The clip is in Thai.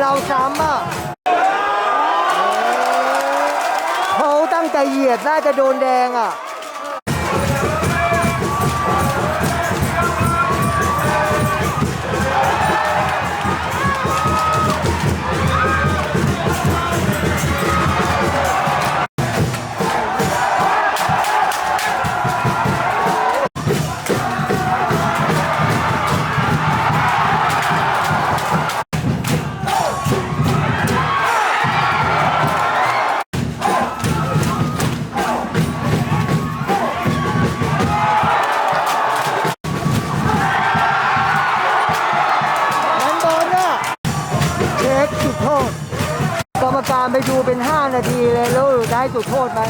เราสามอะเขาตั้งใจเหยียดน่าจะโดนแดงอะ รมการไปดูเป็น 5 นาทีเลยแล้วได้จุดโทษไหม